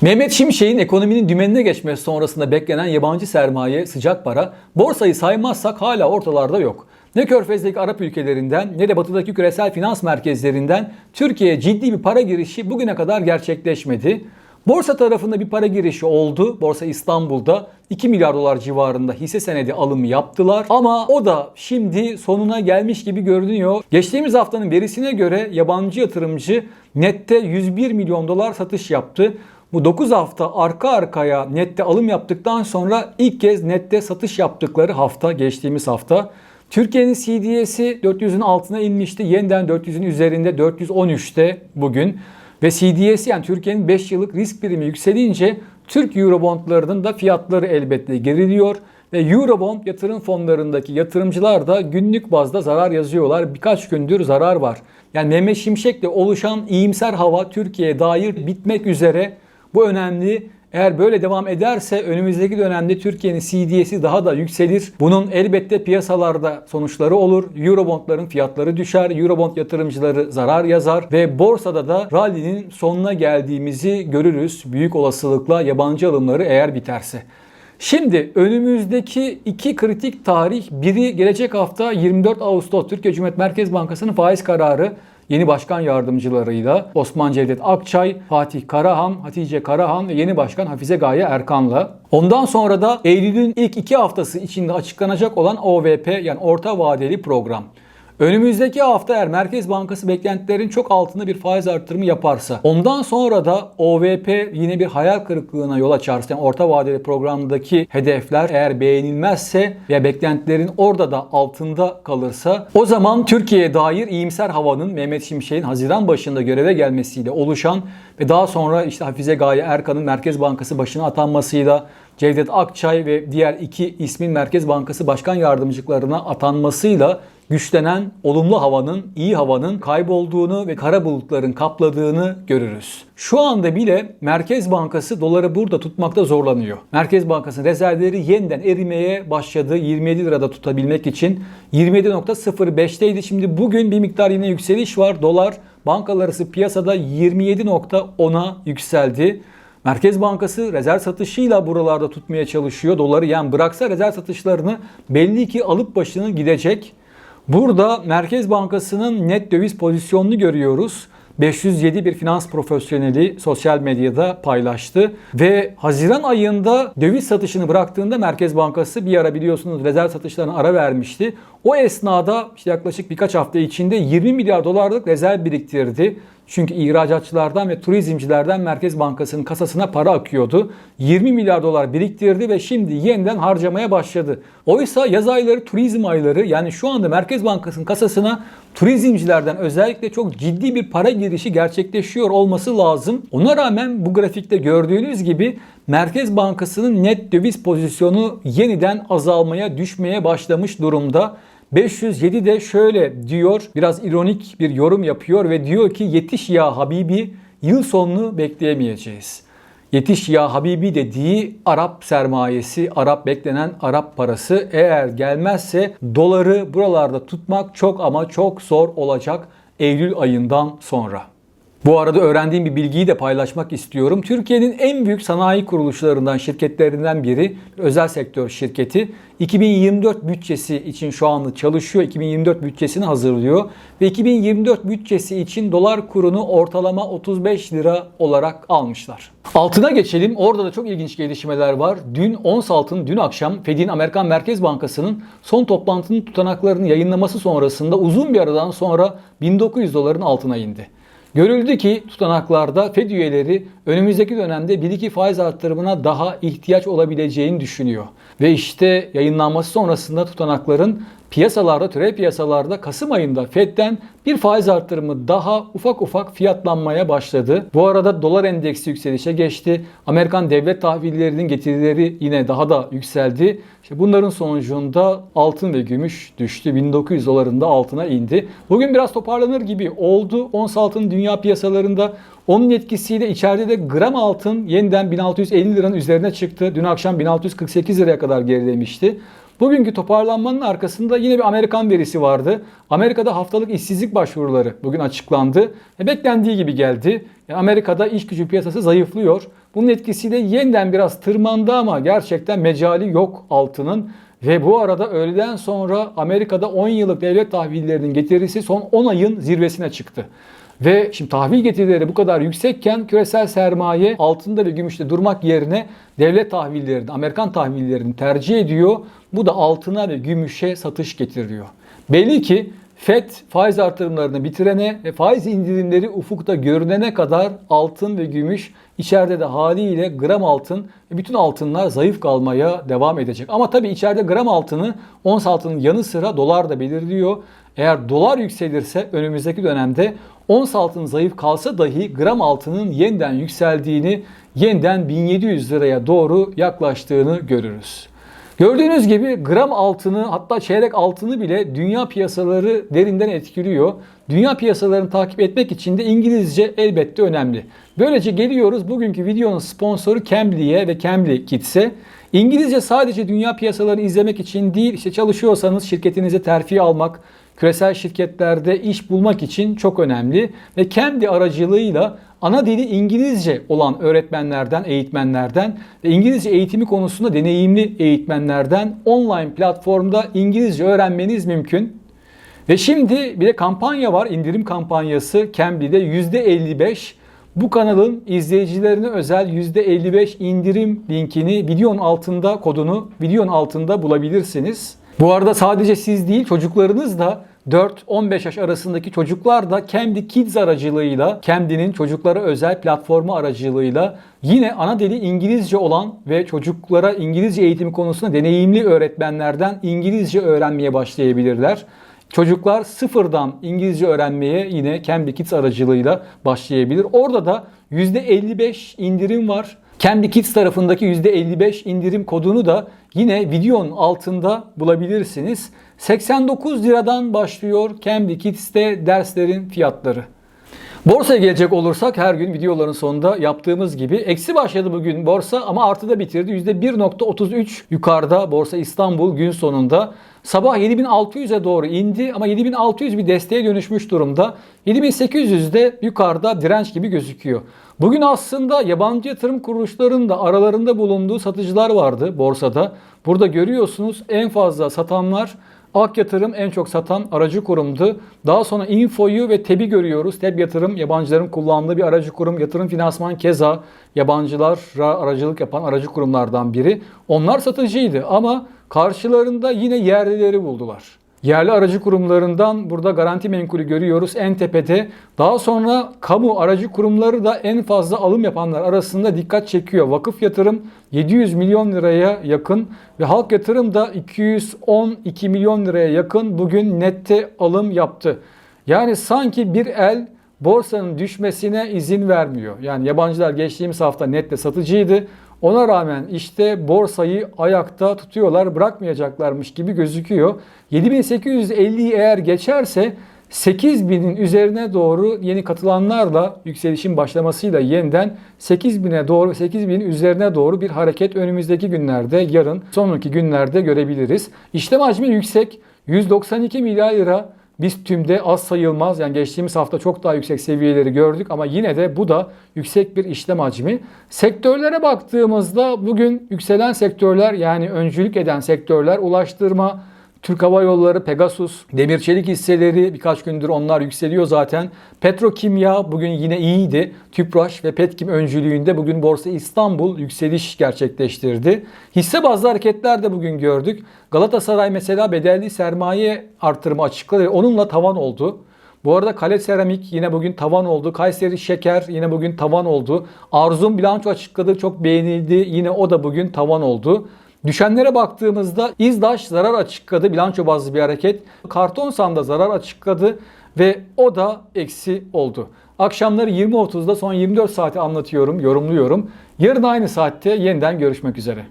Mehmet Şimşek'in ekonominin dümenine geçmesi sonrasında beklenen yabancı sermaye, sıcak para, borsayı saymazsak hala ortalarda yok. Ne Körfez'deki Arap ülkelerinden ne de batıdaki küresel finans merkezlerinden Türkiye'ye ciddi bir para girişi bugüne kadar gerçekleşmedi. Borsa tarafında bir para girişi oldu. Borsa İstanbul'da 2 milyar dolar civarında hisse senedi alımı yaptılar. Ama o da şimdi sonuna gelmiş gibi görünüyor. Geçtiğimiz haftanın verisine göre yabancı yatırımcı nette 101 milyon dolar satış yaptı. Bu 9 hafta arka arkaya nette alım yaptıktan sonra ilk kez nette satış yaptıkları hafta geçtiğimiz hafta. Türkiye'nin CDS'i 400'ün altına inmişti. Yeniden 400'ün üzerinde 413'te bugün. Ve CDS yani Türkiye'nin 5 yıllık risk primi yükselince Türk Eurobondlarının da fiyatları elbette geriliyor. Ve Eurobond yatırım fonlarındaki yatırımcılar da günlük bazda zarar yazıyorlar. Birkaç gündür zarar var. Yani Mehmet Şimşek'le oluşan iyimser hava Türkiye'ye dair bitmek üzere. Bu önemli. Eğer böyle devam ederse önümüzdeki dönemde Türkiye'nin CDS'i daha da yükselir. Bunun elbette piyasalarda sonuçları olur. Eurobondların fiyatları düşer. Eurobond yatırımcıları zarar yazar ve borsada da rally'nin sonuna geldiğimizi görürüz. Büyük olasılıkla yabancı alımları eğer biterse. Şimdi önümüzdeki iki kritik tarih biri gelecek hafta 24 Ağustos Türkiye Cumhuriyet Merkez Bankası'nın faiz kararı yeni başkan yardımcılarıyla Osman Cevdet Akçay, Fatih Karahan, Hatice Karahan ve yeni başkan Hafize Gaye Erkan'la. Ondan sonra da Eylül'ün ilk iki haftası içinde açıklanacak olan OVP yani orta vadeli program. Önümüzdeki hafta eğer Merkez Bankası beklentilerin çok altında bir faiz artırımı yaparsa, ondan sonra da OVP yine bir hayal kırıklığına yol açarsa, yani orta vadeli programdaki hedefler eğer beğenilmezse veya beklentilerin orada da altında kalırsa, o zaman Türkiye'ye dair iyimser havanın Mehmet Şimşek'in Haziran başında göreve gelmesiyle oluşan ve daha sonra işte Hafize Gaye Erkan'ın Merkez Bankası başına atanmasıyla Cevdet Akçay ve diğer iki ismin Merkez Bankası Başkan Yardımcılarına atanmasıyla güçlenen olumlu havanın, iyi havanın kaybolduğunu ve kara bulutların kapladığını görürüz. Şu anda bile Merkez Bankası doları burada tutmakta zorlanıyor. Merkez Bankası'nın rezervleri yeniden erimeye başladı. 27 lirada tutabilmek için 27.05'teydi. Şimdi bugün bir miktar yine yükseliş var. Dolar bankalar arası piyasada 27.10'a yükseldi. Merkez Bankası rezerv satışıyla buralarda tutmaya çalışıyor doları. Yani bıraksa rezerv satışlarını belli ki alıp başını gidecek. Burada Merkez Bankası'nın net döviz pozisyonunu görüyoruz. 507 bir finans profesyoneli sosyal medyada paylaştı ve Haziran ayında döviz satışını bıraktığında Merkez Bankası bir ara biliyorsunuz rezerv satışlarına ara vermişti. O esnada işte yaklaşık birkaç hafta içinde 20 milyar dolarlık rezerv biriktirdi. Çünkü ihracatçılardan ve turizmcilerden Merkez Bankası'nın kasasına para akıyordu. 20 milyar dolar biriktirdi ve şimdi yeniden harcamaya başladı. Oysa yaz ayları turizm ayları yani şu anda Merkez Bankası'nın kasasına turizmcilerden özellikle çok ciddi bir para girişi gerçekleşiyor olması lazım. Ona rağmen bu grafikte gördüğünüz gibi Merkez Bankası'nın net döviz pozisyonu yeniden azalmaya, düşmeye başlamış durumda. 507 de şöyle diyor, biraz ironik bir yorum yapıyor ve diyor ki yetiş ya Habibi yıl sonunu bekleyemeyeceğiz. Yetiş ya Habibi dediği Arap sermayesi, Arap beklenen Arap parası eğer gelmezse doları buralarda tutmak çok ama çok zor olacak Eylül ayından sonra. Bu arada öğrendiğim bir bilgiyi de paylaşmak istiyorum. Türkiye'nin en büyük sanayi kuruluşlarından, şirketlerinden biri, özel sektör şirketi. 2024 bütçesi için şu anda çalışıyor. 2024 bütçesini hazırlıyor. Ve 2024 bütçesi için dolar kurunu ortalama 35 lira olarak almışlar. Altına geçelim. Orada da çok ilginç gelişmeler var. Dün ons altın, dün akşam Fed'in Amerikan Merkez Bankası'nın son toplantının tutanaklarını yayınlaması sonrasında uzun bir aradan sonra 1900 doların altına indi. Görüldü ki tutanaklarda Fed üyeleri önümüzdeki dönemde 1-2 faiz arttırımına daha ihtiyaç olabileceğini düşünüyor. Ve işte yayınlanması sonrasında tutanakların piyasalarda, türev piyasalarda Kasım ayında Fed'den bir faiz arttırımı daha ufak ufak fiyatlanmaya başladı. Bu arada dolar endeksi yükselişe geçti. Amerikan devlet tahvillerinin getirileri yine daha da yükseldi. İşte bunların sonucunda altın ve gümüş düştü. 1900 dolarında altına indi. Bugün biraz toparlanır gibi oldu. Ons altın dünya piyasalarında onun etkisiyle içeride de gram altın yeniden 1650 liranın üzerine çıktı. Dün akşam 1648 liraya kadar gerilemişti. Bugünkü toparlanmanın arkasında yine bir Amerikan verisi vardı. Amerika'da haftalık işsizlik başvuruları bugün açıklandı. E, beklendiği gibi geldi. Yani Amerika'da iş gücü piyasası zayıflıyor. Bunun etkisiyle yeniden biraz tırmandı ama gerçekten mecali yok altının. Ve bu arada öğleden sonra Amerika'da 10 yıllık devlet tahvillerinin getirisi son 10 ayın zirvesine çıktı. Ve şimdi tahvil getirileri bu kadar yüksekken küresel sermaye altında ve gümüşte durmak yerine devlet tahvillerini, Amerikan tahvillerini tercih ediyor. Bu da altına ve gümüşe satış getiriyor. Belli ki FED faiz artırımlarını bitirene ve faiz indirimleri ufukta görünene kadar altın ve gümüş içeride de haliyle gram altın ve bütün altınlar zayıf kalmaya devam edecek. Ama tabii içeride gram altını ons altının yanı sıra dolar da belirliyor. Eğer dolar yükselirse önümüzdeki dönemde ons altın zayıf kalsa dahi gram altının yeniden yükseldiğini, yeniden 1700 liraya doğru yaklaştığını görürüz. Gördüğünüz gibi gram altını hatta çeyrek altını bile dünya piyasaları derinden etkiliyor. Dünya piyasalarını takip etmek için de İngilizce elbette önemli. Böylece geliyoruz bugünkü videonun sponsoru Cambly'e ve Cambly Kids'e. İngilizce sadece dünya piyasalarını izlemek için değil, işte çalışıyorsanız şirketinize terfi almak, küresel şirketlerde iş bulmak için çok önemli. Ve Cambly aracılığıyla ana dili İngilizce olan öğretmenlerden, eğitmenlerden ve İngilizce eğitimi konusunda deneyimli eğitmenlerden online platformda İngilizce öğrenmeniz mümkün. Ve şimdi bir de kampanya var, indirim kampanyası Cambly'de %55 bu kanalın izleyicilerine özel %55 indirim linkini videonun altında kodunu videonun altında bulabilirsiniz. Bu arada sadece siz değil çocuklarınız da 4-15 yaş arasındaki çocuklar da Cambly Kids aracılığıyla, Cambly'nin çocuklara özel platformu aracılığıyla yine ana dili İngilizce olan ve çocuklara İngilizce eğitimi konusunda deneyimli öğretmenlerden İngilizce öğrenmeye başlayabilirler. Çocuklar sıfırdan İngilizce öğrenmeye yine Cambly Kids aracılığıyla başlayabilir. Orada da %55 indirim var. Cambly Kids tarafındaki %55 indirim kodunu da yine videonun altında bulabilirsiniz. 89 liradan başlıyor Cambly Kids'te derslerin fiyatları. Borsaya gelecek olursak her gün videoların sonunda yaptığımız gibi eksi başladı bugün borsa ama artıda bitirdi. %1.33 yukarıda Borsa İstanbul gün sonunda. Sabah 7600'e doğru indi ama 7600 bir desteğe dönüşmüş durumda. 7800 de yukarıda direnç gibi gözüküyor. Bugün aslında yabancı yatırım kuruluşlarının da aralarında bulunduğu satıcılar vardı borsada. Burada görüyorsunuz en fazla satanlar Ak Yatırım en çok satan aracı kurumdu. Daha sonra Info'yu ve TEB'i görüyoruz. TEB Yatırım yabancıların kullandığı bir aracı kurum. Yatırım Finansman keza yabancılara aracılık yapan aracı kurumlardan biri. Onlar satıcıydı ama karşılarında yine yerlileri buldular. Yerli aracı kurumlarından burada garanti menkulü görüyoruz en tepede. Daha sonra kamu aracı kurumları da en fazla alım yapanlar arasında dikkat çekiyor. Vakıf yatırım 700 milyon liraya yakın ve halk yatırım da 212 milyon liraya yakın bugün nette alım yaptı. Yani sanki bir el borsanın düşmesine izin vermiyor. Yani yabancılar geçtiğimiz hafta nette satıcıydı. Ona rağmen işte borsayı ayakta tutuyorlar, bırakmayacaklarmış gibi gözüküyor. 7850'yi eğer geçerse 8000'in üzerine doğru yeni katılanlarla yükselişin başlamasıyla yeniden 8000'e doğru 8000'in üzerine doğru bir hareket önümüzdeki günlerde yarın sonraki günlerde görebiliriz. İşlem hacmi yüksek 192 milyar lira biz tümde az sayılmaz. Yani geçtiğimiz hafta çok daha yüksek seviyeleri gördük ama yine de bu da yüksek bir işlem hacmi. Sektörlere baktığımızda bugün yükselen sektörler yani öncülük eden sektörler ulaştırma, Türk Hava Yolları, Pegasus, demir çelik hisseleri birkaç gündür onlar yükseliyor zaten. Petrokimya bugün yine iyiydi. Tüpraş ve Petkim öncülüğünde bugün Borsa İstanbul yükseliş gerçekleştirdi. Hisse bazlı hareketler de bugün gördük. Galatasaray mesela bedelli sermaye artırımı açıkladı ve onunla tavan oldu. Bu arada Kale Seramik yine bugün tavan oldu. Kayseri Şeker yine bugün tavan oldu. Arzum bilanço açıkladı çok beğenildi. Yine o da bugün tavan oldu. Düşenlere baktığımızda İzdaş zarar açıkladı. Bilanço bazlı bir hareket. Kartonsan da zarar açıkladı ve o da eksi oldu. Akşamları 20.30'da son 24 saati anlatıyorum, yorumluyorum. Yarın aynı saatte yeniden görüşmek üzere.